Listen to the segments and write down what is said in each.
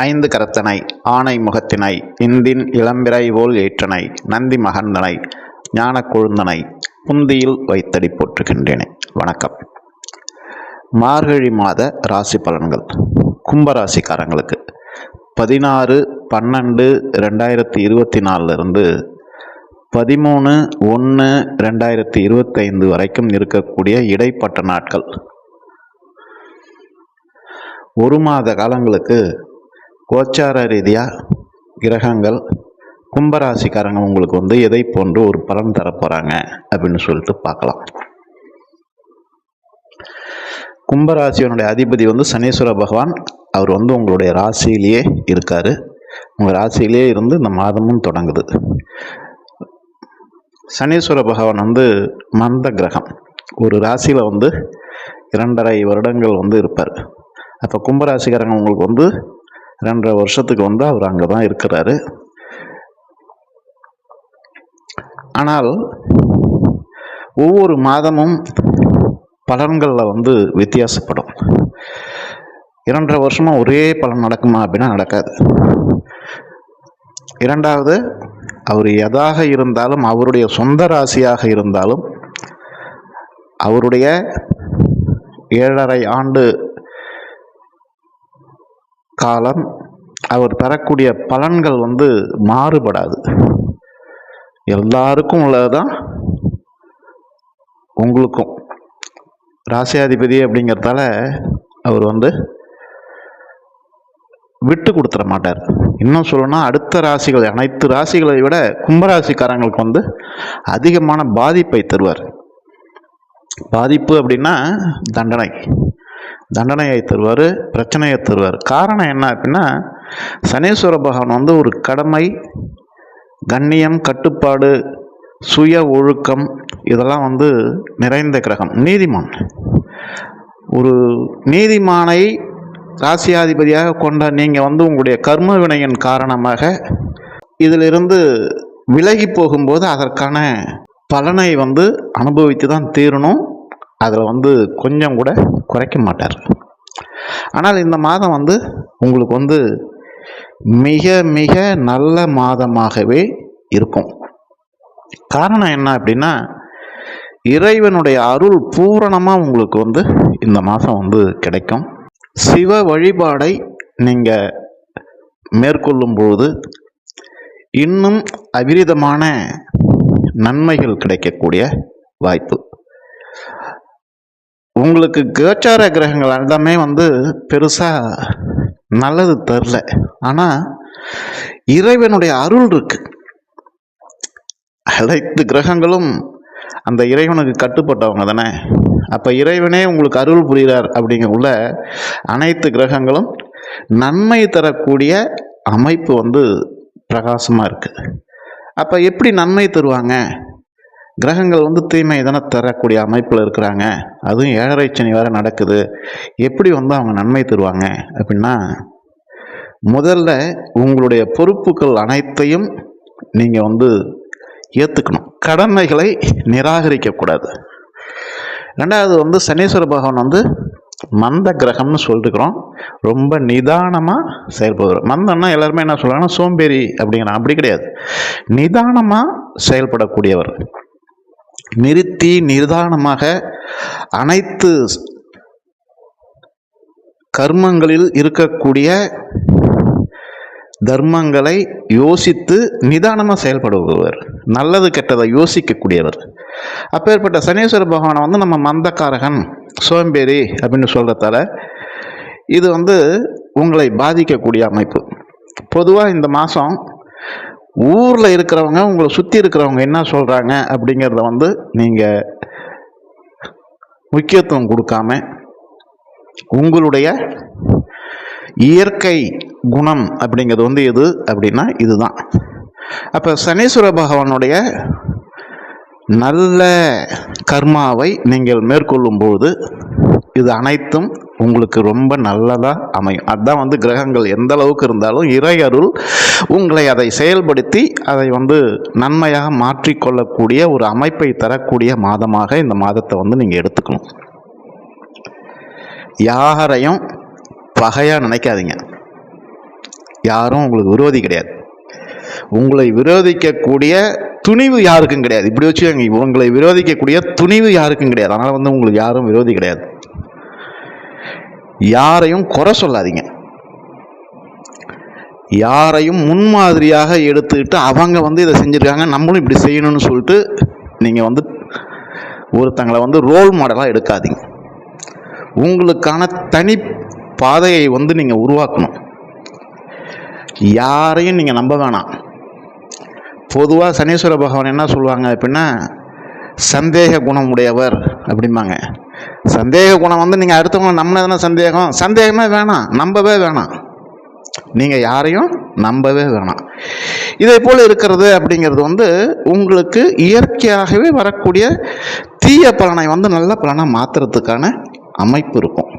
ஐந்து கரத்தனை ஆணை முகத்தினை இந்தின் இளம்பிறை போல் ஏற்றனை நந்தி மகந்தனை ஞான கொழுந்தனை புந்தியில் வைத்தடி போற்றுகின்றேனே. வணக்கம். மார்கழி மாத ராசி பலன்கள். கும்பராசிக்காரங்களுக்கு பதினாறு பன்னெண்டு ரெண்டாயிரத்தி இருபத்தி நாலுலேருந்து பதிமூணு ஒன்று ரெண்டாயிரத்தி இருபத்தைந்து வரைக்கும் இருக்கக்கூடிய இடைப்பட்ட நாட்கள். ஒரு மாத காலங்களுக்கு கோச்சார ரீதியாக கிரகங்கள் கும்பராசிக்காரங்க உங்களுக்கு வந்து எதை போன்று ஒரு பலன் தரப்போகிறாங்க அப்படின்னு சொல்லிட்டு பார்க்கலாம். கும்பராசியனுடைய அதிபதி வந்து சனீஸ்வர பகவான். அவர் வந்து உங்களுடைய ராசியிலேயே இருக்கார். உங்கள் ராசியிலேயே இருந்து இந்த மாதமும் தொடங்குது. சனீஸ்வர பகவான் வந்து மந்த கிரகம். ஒரு ராசியில் வந்து இரண்டரை வருடங்கள் வந்து இருப்பார். அப்போ கும்பராசிக்காரங்க உங்களுக்கு வந்து ரெண்டரை வருஷத்துக்கு வந்து அவர் அங்கே தான் இருக்கிறாரு. ஆனால் ஒவ்வொரு மாதமும் பலன்களில் வந்து வித்தியாசப்படும். இரண்டரை வருஷமாக ஒரே பலன் நடக்குமா அப்படின்னா நடக்காது. இரண்டாவது அவர் எதாக இருந்தாலும் அவருடைய சொந்த ராசியாக இருந்தாலும் அவருடைய ஏழரை ஆண்டு காலம் அவர் தரக்கூடிய பலன்கள் வந்து மாறுபடாது. எல்லாருக்கும் உள்ளதுதான் உங்களுக்கும். ராசியாதிபதி அப்படிங்கிறதால அவர் வந்து விட்டு கொடுத்துட மாட்டார். இன்னும் சொல்லணும்னா அடுத்த ராசிகள் அனைத்து ராசிகளை விட கும்பராசிக்காரங்களுக்கு வந்து அதிகமான பாதிப்பை தருவார். பாதிப்பு அப்படின்னா தண்டனை. தண்டனையை தருவார் பிரச்சனையை தருவார். காரணம் என்ன அப்படின்னா சனீஸ்வர பகவான் வந்து ஒரு கடமை கண்ணியம் கட்டுப்பாடு சுய ஒழுக்கம் இதெல்லாம் வந்து நிறைந்த கிரகம் நீதிமான். ஒரு நீதிமானை ராசியாதிபதியாக கொண்ட நீங்கள் வந்து உங்களுடைய கர்ம வினையின் காரணமாக இதிலிருந்து விலகி போகும்போது அதற்கான பலனை வந்து அனுபவித்து தான் தீரணும். அதில் வந்து கொஞ்சம் கூட குறைக்க மாட்டார். ஆனால் இந்த மாதம் வந்து உங்களுக்கு வந்து மிக மிக நல்ல மாதமாகவே இருக்கும். காரணம் என்ன அப்படின்னா இறைவனுடைய அருள் பூரணமாக உங்களுக்கு வந்து இந்த மாதம் வந்து கிடைக்கும். சிவ வழிபாடை நீங்கள் மேற்கொள்ளும் பொழுது இன்னும் அபிரிதமான நன்மைகள் கிடைக்கக்கூடிய வாய்ப்பு. உங்களுக்கு கோச்சார கிரகங்கள் எல்லாமே வந்து பெருசாக நல்லது தரல ஆனால் இறைவனுடைய அருள் இருக்கு. அனைத்து கிரகங்களும் அந்த இறைவனுக்கு கட்டுப்பட்டவங்க தானே. அப்போ இறைவனே உங்களுக்கு அருள் புரிகிறார் அப்படிங்கக்குள்ள அனைத்து கிரகங்களும் நன்மை தரக்கூடிய அமைப்பு வந்து பிரகாசமாக இருக்குது அப்போ எப்படி நன்மை தருவாங்க? கிரகங்கள் வந்து தீமை தானே தரக்கூடிய அமைப்பில் இருக்கிறாங்க. அதுவும் ஏழரை சனி வேறு நடக்குது. எப்படி வந்து அவங்க நன்மை தருவாங்க? அப்படின்னா முதல்ல உங்களுடைய பொறுப்புகள் அனைத்தையும் நீங்கள் வந்து ஏற்றுக்கணும் கடமைகளை நிராகரிக்கக்கூடாது. ரெண்டாவது வந்து சனீஸ்வர பகவான் வந்து மந்த கிரகம்னு சொல்லிருக்கிறோம். ரொம்ப நிதானமாக செயல்படுகிறோம் மந்தம்னா எல்லாருமே என்ன சொல்கிறாங்கன்னா சோம்பேறி அப்படிங்கிறான் அப்படி கிடையாது. நிதானமாக செயல்படக்கூடியவர். நிறுத்தி நிதானமாக அனைத்து கர்மங்களில் இருக்கக்கூடிய தர்மங்களை யோசித்து நிதானமாக செயல்படுபவர். நல்லது கெட்டதை யோசிக்கக்கூடியவர். அப்பேற்பட்ட சனீஸ்வர பகவானை வந்து நம்ம மந்தக்காரகன் சோம்பேறி அப்படின்னு சொல்கிறதால இது வந்து உங்களை பாதிக்கக்கூடிய அமைப்பு. பொதுவாக இந்த மாதம் ஊரில் இருக்கிறவங்க உங்களை சுற்றி இருக்கிறவங்க என்ன சொல்கிறாங்க அப்படிங்கிறத வந்து நீங்கள் முக்கியத்துவம் கொடுக்காம உங்களுடைய இயற்கை குணம் அப்படிங்கிறது வந்து எது அப்படின்னா இதுதான். அப்போ சனீஸ்வர பகவானுடைய நல்ல கர்மாவை நீங்கள் மேற்கொள்ளும் பொழுது இது அனைத்தும் உங்களுக்கு ரொம்ப நல்லதாக அமையும். அதுதான் வந்து கிரகங்கள் எந்த அளவுக்கு இருந்தாலும் இறை அருள் உங்களை அதை செயல்படுத்தி அதை வந்து நன்மையாக மாற்றிக்கொள்ளக்கூடிய ஒரு அமைப்பை தரக்கூடிய மாதமாக இந்த மாதத்தை வந்து நீங்கள் எடுத்துக்கணும். யாரையும் பகையாக நினைக்காதீங்க. யாரும் உங்களுக்கு விரோதி கிடையாது. உங்களை விரோதிக்கக்கூடிய துணிவு யாருக்கும் கிடையாது. இப்படி வச்சு உங்களை விரோதிக்கக்கூடிய துணிவு யாருக்கும் கிடையாது. அதனால் வந்து உங்களுக்கு யாரும் விரோதி கிடையாது. யாரையும் குறை சொல்லாதீங்க. யாரையும் முன்மாதிரியாக எடுத்துக்கிட்டு அவங்க வந்து இதை செஞ்சுருக்காங்க நம்மளும் இப்படி செய்யணும்னு சொல்லிட்டு நீங்கள் வந்து ஒருத்தங்களை வந்து ரோல் மாடலாக எடுக்காதீங்க. உங்களுக்கான தனி பாதையை வந்து நீங்கள் உருவாக்கணும். யாரையும் நீங்கள் நம்ப வேணாம். பொதுவாக சனீஸ்வர பகவான் என்ன சொல்லுவாங்க அப்படின்னா சந்தேக குணம் உடையவர் அப்படிம்பாங்க. சந்தேக குணம் வந்து நீங்கள் அடுத்தவங்க நம்பினதுனா சந்தேகம். சந்தேகமே வேணாம். நம்பவே வேணாம். நீங்கள் யாரையும் நம்பவே வேணாம். இதே போல் இருக்கிறது அப்படிங்கிறது வந்து உங்களுக்கு இயற்கையாகவே வரக்கூடிய தீய பலனை வந்து நல்ல பலனாக மாற்றுறதுக்கான அமைப்பு இருக்கும்.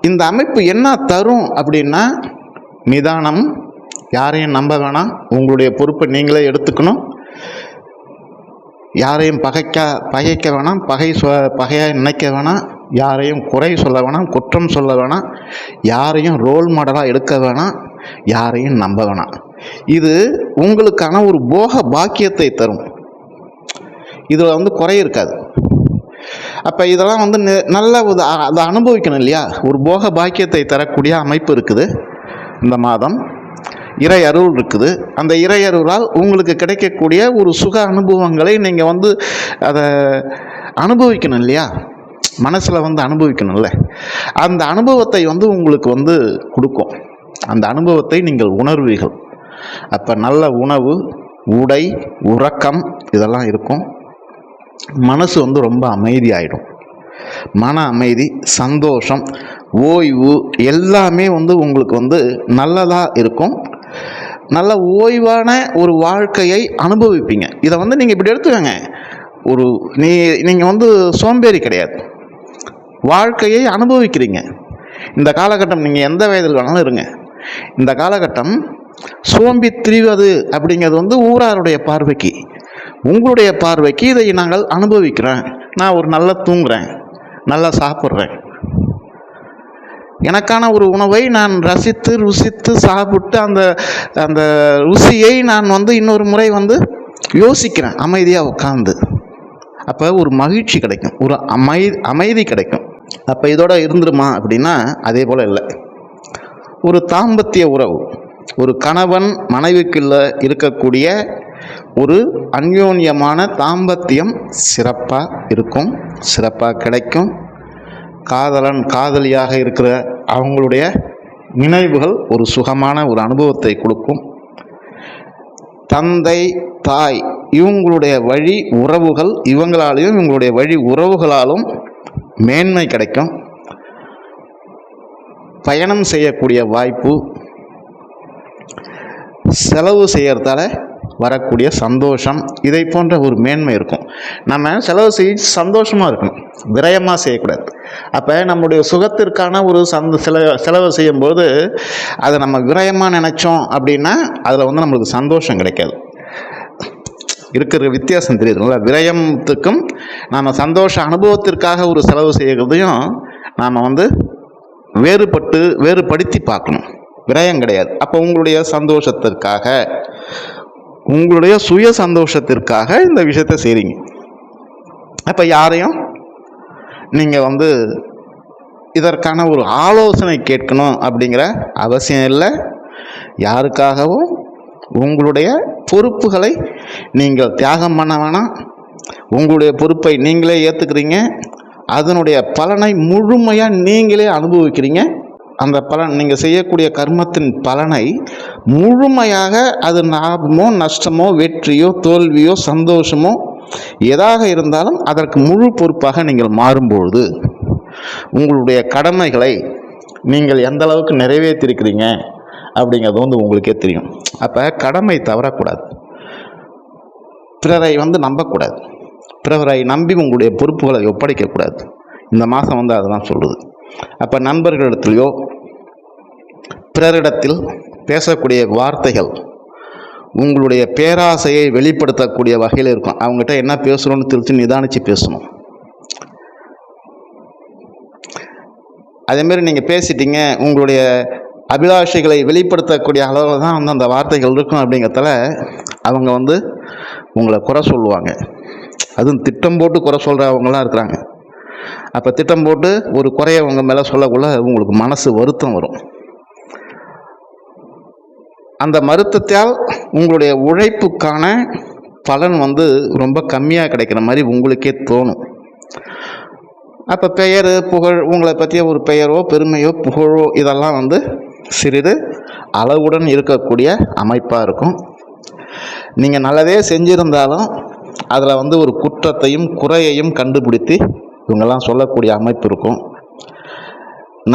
இந்த அமைப்பு என்ன தரும் அப்படின்னா நிதானம். யாரையும் நம்ப வேணாம். உங்களுடைய பொறுப்பை நீங்களே எடுத்துக்கணும். யாரையும் பகைக்க பகைக்க வேணாம் பகை சொ பகையாக நினைக்க வேணாம் யாரையும் குறை சொல்ல வேணாம் குற்றம் சொல்ல வேணாம் யாரையும் ரோல் மாடலாக எடுக்க வேணாம் யாரையும் நம்ப வேணாம். இது உங்களுக்கான ஒரு போக பாக்கியத்தை தரும். இதில் வந்து குறை இருக்காது. அப்போ இதெல்லாம் வந்து நெ- நல்ல ஒரு அதை அனுபவிக்கணும் இல்லையா? ஒரு போக பாக்கியத்தை தரக்கூடிய அமைப்பு இருக்குது. இந்த மாதம் இறை அருள் இருக்குது. அந்த இறை அருளால் உங்களுக்கு கிடைக்கக்கூடிய ஒரு சுக அனுபவங்களை நீங்கள் வந்து அதை அனுபவிக்கணும் இல்லையா? மனசில் வந்து அனுபவிக்கணும்ல. அந்த அனுபவத்தை வந்து உங்களுக்கு வந்து கொடுக்கும். அந்த அனுபவத்தை நீங்கள் உணர்வீர்கள். அப்போ நல்ல உணவு உடை உறக்கம் இதெல்லாம் இருக்கும். மனசு வந்து ரொம்ப அமைதியாயிடும். மன அமைதி சந்தோஷம் ஓய்வு எல்லாமே வந்து உங்களுக்கு வந்து நல்லதாக இருக்கும். நல்ல ஓய்வான ஒரு வாழ்க்கையை அனுபவிப்பீங்க. இதை வந்து நீங்கள் இப்படி எடுத்துக்கோங்க. ஒரு நீ நீங்கள் வந்து சோம்பேறி கிடையாது. வாழ்க்கையை அனுபவிக்கிறீங்க. இந்த காலகட்டம் நீங்கள் எந்த வயதில் வேணாலும் இருங்க. இந்த காலகட்டம் சோம்பி திரிவது அப்படிங்கிறது வந்து ஊராருடைய பார்வைக்கு. உங்களுடைய பார்வைக்கு இதை நாங்கள் அனுபவிக்கிறேன். நான் ஒரு நல்லா தூங்குறேன். நல்லா சாப்பிட்றேன். எனக்கான ஒரு உணவை நான் ரசித்து ருசித்து சாப்பிட்டு அந்த அந்த ருசியை நான் வந்து இன்னொரு முறை வந்து யோசிக்கிறேன். அமைதியாக உட்காந்து அப்போ ஒரு மகிழ்ச்சி கிடைக்கும். ஒரு அமை அமைதி கிடைக்கும். அப்போ இதோட இருந்துருமா அப்படின்னா அதே போல் இல்லை. ஒரு தாம்பத்திய உறவு. ஒரு கணவன் மனைவிக்குள்ள இருக்கக்கூடிய ஒரு அந்யோன்யமான தாம்பத்தியம் சிறப்பாக இருக்கும் சிறப்பாக கிடைக்கும். காதலன் காதலியாக இருக்கிற அவங்களுடைய நினைவுகள் ஒரு சுகமான ஒரு அனுபவத்தை கொடுக்கும். தந்தை தாய் இவங்களுடைய வழி உறவுகள் இவங்களாலையும் இவங்களுடைய வழி உறவுகளாலும் மேன்மை கிடைக்கும். பயணம் செய்யக்கூடிய வாய்ப்பு செலவு செய்கிறதால வரக்கூடிய சந்தோஷம் இதை போன்ற ஒரு மேன்மை இருக்கும். நம்ம செலவு செய்ய சந்தோஷமாக இருக்கணும். விரயமாக செய்யக்கூடாது. அப்போ நம்முடைய சுகத்திற்கான ஒரு சந்த செல செலவு செய்யும்போது அதை நம்ம விரயமாக நினச்சோம் அப்படின்னா அதில் வந்து நம்மளுக்கு சந்தோஷம் கிடைக்காது. இருக்கிற வித்தியாசம் தெரியுதுங்களா விரயத்துக்கும் நாம் சந்தோஷ அனுபவத்திற்காக ஒரு செலவு செய்கிறதையும் நாம் வந்து வேறுபட்டு வேறுபடுத்தி பார்க்கணும். விரயம் கிடையாது. அப்போ உங்களுடைய சந்தோஷத்திற்காக உங்களுடைய சுய சந்தோஷத்திற்காக இந்த விஷயத்தை செய்கிறீங்க அப்போ யாரையும் நீங்கள் வந்து இதற்கான ஒரு ஆலோசனை கேட்கணும் அப்படிங்கிற அவசியம் இல்லை. யாருக்காகவும் உங்களுடைய பொறுப்புகளை நீங்கள் தியாகம் பண்ண வேணாம். உங்களுடைய பொறுப்பை நீங்களே ஏற்றுக்கிறீங்க அதனுடைய பலனை முழுமையாக நீங்களே அனுபவிக்கிறீங்க. அந்த பலன் நீங்கள் செய்யக்கூடிய கர்மத்தின் பலனை முழுமையாக அது லாபமோ நஷ்டமோ வெற்றியோ தோல்வியோ சந்தோஷமோ எதாக இருந்தாலும் அதற்கு முழு பொறுப்பாக நீங்கள் மாறும்பொழுது உங்களுடைய கடமைகளை நீங்கள் எந்த அளவுக்கு நிறைவேற்றிருக்கிறீங்க அப்படிங்கிறது வந்து உங்களுக்கே தெரியும். அப்போ கடமை தவறக்கூடாது. பிறரை வந்து நம்பக்கூடாது. பிறரை நம்பி உங்களுடைய பொறுப்புகளை ஒப்படைக்கக்கூடாது. இந்த மாதம் வந்து அதுதான் சொல்லுது. அப்போ நண்பர்களிடத்திலையோ பிறரிடத்தில் பேசக்கூடிய வார்த்தைகள் உங்களுடைய பேராசையை வெளிப்படுத்தக்கூடிய வகையில் இருக்கும். அவங்ககிட்ட என்ன பேசணும்னு தெரிஞ்சு நிதானித்து பேசணும். அதேமாரி நீங்கள் பேசிட்டீங்க உங்களுடைய அபிலாஷைகளை வெளிப்படுத்தக்கூடிய அளவில் தான் வந்து அந்த வார்த்தைகள் இருக்கும் அப்படிங்கிறதால அவங்க வந்து உங்களை குறை சொல்லுவாங்க. அதுவும் திட்டம் போட்டு குறை சொல்கிறவங்களாம் இருக்கிறாங்க. அப்போ திட்டம் போட்டு ஒரு குறைய உங்கள் மேலே சொல்லக்குள்ள உங்களுக்கு மனசு வருத்தம் வரும். அந்த மருத்தத்தால் உங்களுடைய உழைப்புக்கான பலன் வந்து ரொம்ப கம்மியாக கிடைக்கிற மாதிரி உங்களுக்கே தோணும். அப்போ பெயர் புகழ் உங்களை பற்றிய ஒரு பெயரோ பெருமையோ புகழோ இதெல்லாம் வந்து சிறிது அளவுடன் இருக்கக்கூடிய அமைப்பாக இருக்கும். நீங்கள் நல்லதே செஞ்சிருந்தாலும் அதில் வந்து ஒரு குற்றத்தையும் குறையையும் கண்டுபிடித்து இவங்கெல்லாம் சொல்லக்கூடிய அமைப்பு இருக்கும்.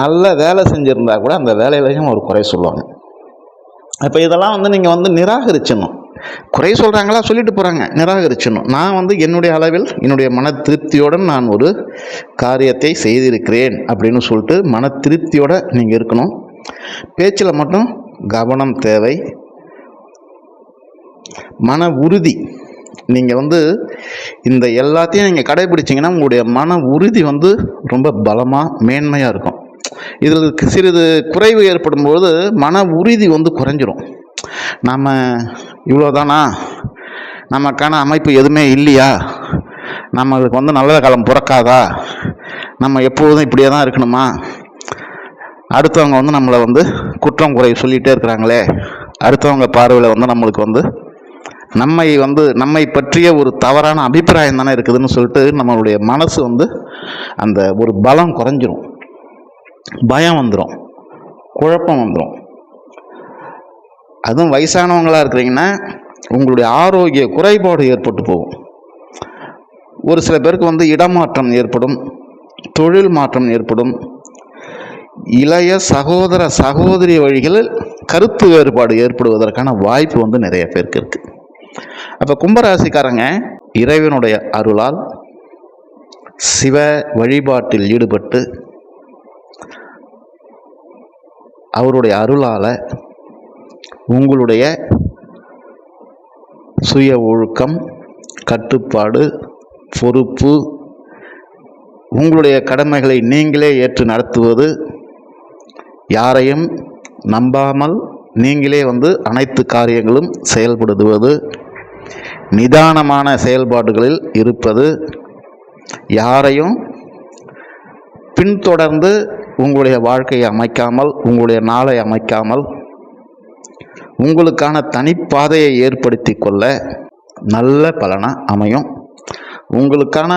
நல்ல வேலை செஞ்சுருந்தா கூட அந்த வேலையிலையும் ஒரு குறை சொல்லுவாங்க. அப்போ இதெல்லாம் வந்து நீங்கள் வந்து நிராகரிச்சிடணும். குறை சொல்கிறாங்களா சொல்லிட்டு போகிறாங்க நிராகரிச்சிடணும். நான் வந்து என்னுடைய அளவில் என்னுடைய மன திருப்தியோடு நான் ஒரு காரியத்தை செய்திருக்கிறேன் அப்படின்னு சொல்லிட்டு மன திருப்தியோடு நீங்கள் இருக்கணும். பேச்சில் மட்டும் கவனம் தேவை. மன உறுதி. நீங்கள் வந்து இந்த எல்லாத்தையும் நீங்கள் கடைபிடிச்சிங்கன்னா உங்களுடைய மன உறுதி வந்து ரொம்ப பலமாக மேன்மையாக இருக்கும். இதில் சிறிது குறைவு ஏற்படும் போது மன உறுதி வந்து குறைஞ்சிரும். நம்ம இவ்வளோதானா நமக்கான அமைப்பு எதுவுமே இல்லையா? நம்மளுக்கு வந்து நல்ல காலம் பிறக்காதா? நம்ம எப்போதும் இப்படியே தான் இருக்கணுமா? அடுத்தவங்க வந்து நம்மளை வந்து குற்றம் குறை சொல்லிகிட்டே இருக்கிறாங்களே. அடுத்தவங்க பார்வையில் வந்து நம்மளுக்கு வந்து நம்மை வந்து நம்மை பற்றிய ஒரு தவறான அபிப்பிராயம் தானே இருக்குதுன்னு சொல்லிட்டு நம்மளுடைய மனசு வந்து அந்த ஒரு பலம் குறைஞ்சிரும். பயம் வந்துடும் குழப்பம் வந்துடும் அதுவும் வயசானவங்களாக இருக்கிறீங்கன்னா உங்களுடைய ஆரோக்கிய குறைபாடு ஏற்பட்டு போகும். ஒரு சில பேருக்கு வந்து இடமாற்றம் ஏற்படும் தொழில் மாற்றம் ஏற்படும். இளைய சகோதர சகோதரி வழிகளில் கருத்து வேறுபாடு ஏற்படுவதற்கான வாய்ப்பு வந்து நிறைய பேருக்கு இருக்கு. அப்போ கும்பராசிக்காரங்க இறைவனுடைய அருளால் சிவ வழிபாட்டில் ஈடுபட்டு அவருடைய அருளால் உங்களுடைய சுய ஒழுக்கம் கட்டுப்பாடு பொறுப்பு உங்களுடைய கடமைகளை நீங்களே ஏற்று நடத்துவது யாரையும் நம்பாமல் நீங்களே வந்து அனைத்து காரியங்களும் செயல்படுத்துவது நிதானமான செயல்பாடுகளில் இருப்பது யாரையும் பின்தொடர்ந்து உங்களுடைய வாழ்க்கையை அமைக்காமல் உங்களுடைய நாளை அமைக்காமல் உங்களுக்கான தனிப்பாதையை ஏற்படுத்தி கொள்ள நல்ல பலனாக அமையும். உங்களுக்கான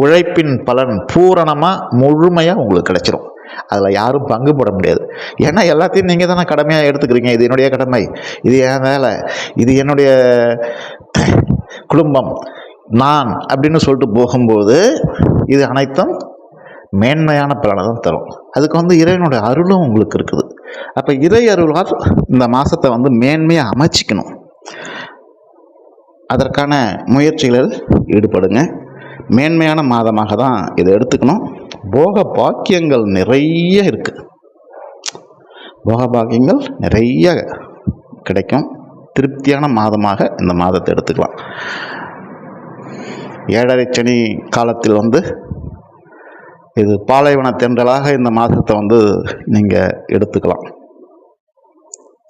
உழைப்பின் பலன் பூரணமாக முழுமையாக உங்களுக்கு கிடைச்சிரும். அதில் யாரும் பங்கு போட முடியாது. ஏன்னா எல்லாத்தையும் நீங்கள் தானே கடமையாக எடுத்துக்கிறீங்க. இது என்னுடைய கடமை. இது என் வேலை. இது என்னுடைய குடும்பம். நான் அப்படின்னு சொல்லிட்டு போகும்போது இது அனைத்தும் மேன்மையான பலனை தான் தரும். அதுக்கு வந்து இறைவனுடைய அருளும் உங்களுக்கு இருக்குது. அப்போ இறை அருளால் இந்த மாதத்தை வந்து மேன்மையாக அமைச்சிக்கணும். அதற்கான முயற்சிகளில் ஈடுபடுங்க. மேன்மையான மாதமாக தான் இதை எடுத்துக்கணும். போக பாக்கியங்கள் நிறைய இருக்குது போக பாக்கியங்கள் நிறைய கிடைக்கும். திருப்தியான மாதமாக இந்த மாதத்தை எடுத்துக்கலாம். ஏழரை சனி காலத்தில் வந்து இது பாலைவன தென்றலாக இந்த மாதத்தை வந்து நீங்கள் எடுத்துக்கலாம்.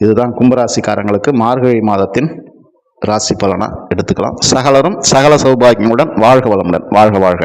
இதுதான் கும்பராசிக்காரங்களுக்கு மார்கழி மாதத்தின் ராசி பலனாக எடுத்துக்கலாம். சகலரும் சகல சௌபாகியமுடன் வாழ்க வளமுடன். வாழ்க வாழ்க.